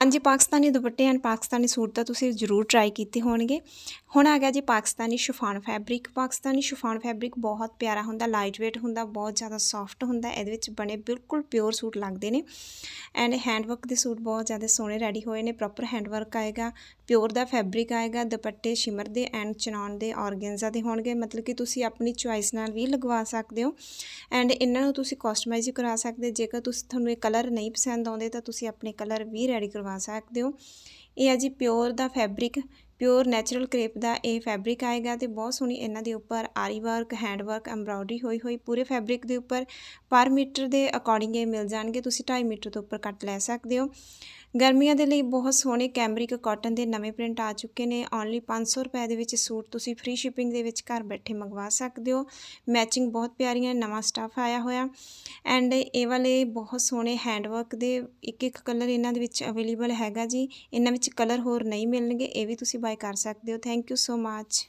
ਹਾਂਜੀ, ਪਾਕਿਸਤਾਨੀ ਦੁਪੱਟੇ and Pakistani suit ਤਾਂ ਤੁਸੀਂ ਜ਼ਰੂਰ ਟਰਾਈ ਕੀਤੇ ਹੋਣਗੇ। ਹੁਣ ਆ ਗਿਆ ਜੀ Pakistani chiffon fabric Pakistani chiffon fabric ਬਹੁਤ ਪਿਆਰਾ ਹੁੰਦਾ ਲਾਈਟ weight ਹੁੰਦਾ, ਬਹੁਤ ਜ਼ਿਆਦਾ ਸੌਫਟ ਹੁੰਦਾ, ਇਹਦੇ ਵਿੱਚ ਬਣੇ ਬਿਲਕੁਲ ਪਿਓਰ ਸੂਟ ਲੱਗਦੇ ਨੇ। ਐਂਡ ਹੈਂਡਵਰਕ ਦੇ ਸੂਟ ਬਹੁਤ ਜ਼ਿਆਦਾ ਸੋਹਣੇ ਰੈਡੀ ਹੋਏ ਨੇ ਪ੍ਰੋਪਰ ਹੈਂਡਵਰਕ ਆਏਗਾ ਪਿਓਰ ਦਾ ਫੈਬਰਿਕ ਆਏਗਾ, ਦੁਪੱਟੇ ਸ਼ਿਮਰ ਦੇ ਐਂਡ ਚਨਾਨ ਦੇ ਔਰਗੈਂਜ਼ਾ ਦੇ ਹੋਣਗੇ, ਮਤਲਬ ਕਿ ਤੁਸੀਂ ਆਪਣੀ ਚੁਆਇਸ ਨਾਲ ਵੀ ਲਗਵਾ ਸਕਦੇ ਹੋ। ਐਂਡ ਇਹਨਾਂ ਨੂੰ ਤੁਸੀਂ ਕਸਟਮਾਈਜ਼ ਕਰਾ ਸਕਦੇ ਜੇਕਰ ਤੁਸੀਂ ਤੁਹਾਨੂੰ ਇਹ ਕਲਰ ਨਹੀਂ ਪਸੰਦ ਆਉਂਦੇ ਤਾਂ ਤੁਸੀਂ ਆਪਣੇ ਕਲਰ ਵੀ ਰੈਡੀ ਕਰਵਾ ਸਕਦੇ ਹੋ। ਇਹ ਹੈ ਜੀ ਪਿਓਰ ਦਾ ਫੈਬਰਿਕ। ਪਿਓਰ ਨੈਚੁਰਲ ਕ੍ਰੇਪ ਦਾ ਇਹ ਫੈਬਰਿਕ ਆਏਗਾ ਤੇ ਬਹੁਤ ਸੋਹਣੀ ਇਹਨਾਂ ਦੇ ਉੱਪਰ ਆਰੀ ਵਰਕ, ਹੈਂਡ ਵਰਕ, ਐਮਬ੍ਰਾਇਡਰੀ ਹੋਈ ਹੋਈ ਪੂਰੇ ਫੈਬਰਿਕ ਦੇ ਉੱਪਰ। ਪਰ ਮੀਟਰ ਦੇ ਅਕੋਰਡਿੰਗ ਇਹ ਮਿਲ ਜਾਣਗੇ। ਤੁਸੀਂ 2.5 ਮੀਟਰ ਤੋਂ ਉੱਪਰ ਕੱਟ ਲੈ ਸਕਦੇ ਹੋ। ਗਰਮੀਆਂ ਦੇ ਲਈ ਬਹੁਤ ਸੋਹਣੇ ਕੈਮਰਿਕ ਕਾਟਨ ਦੇ ਨਵੇਂ ਪ੍ਰਿੰਟ ਆ ਚੁੱਕੇ ਨੇ। ਓਨਲੀ 500 ਰੁਪਏ ਦੇ ਵਿੱਚ ਸੂਟ ਤੁਸੀਂ ਫ੍ਰੀ ਸ਼ਿਪਿੰਗ ਦੇ ਵਿੱਚ ਘਰ ਬੈਠੇ ਮੰਗਵਾ ਸਕਦੇ ਹੋ। ਮੈਚਿੰਗ ਬਹੁਤ ਪਿਆਰੀਆਂ, ਨਵਾਂ ਸਟਾਫ ਆਇਆ ਹੋਇਆ। ਐਂਡ ਇਹ ਵਾਲੇ ਬਹੁਤ ਸੋਹਣੇ ਹੈਂਡਵਰਕ ਦੇ ਇੱਕ ਇੱਕ ਕਲਰ ਇਹਨਾਂ ਦੇ ਵਿੱਚ ਅਵੇਲੇਬਲ ਹੈਗਾ ਜੀ। ਇਹਨਾਂ ਵਿੱਚ ਕਲਰ ਹੋਰ ਨਹੀਂ ਮਿਲਣਗੇ, ਇਹ ਵੀ ਤੁਸੀਂ ਬਾਏ ਕਰ ਸਕਦੇ ਹੋ। Thank you so much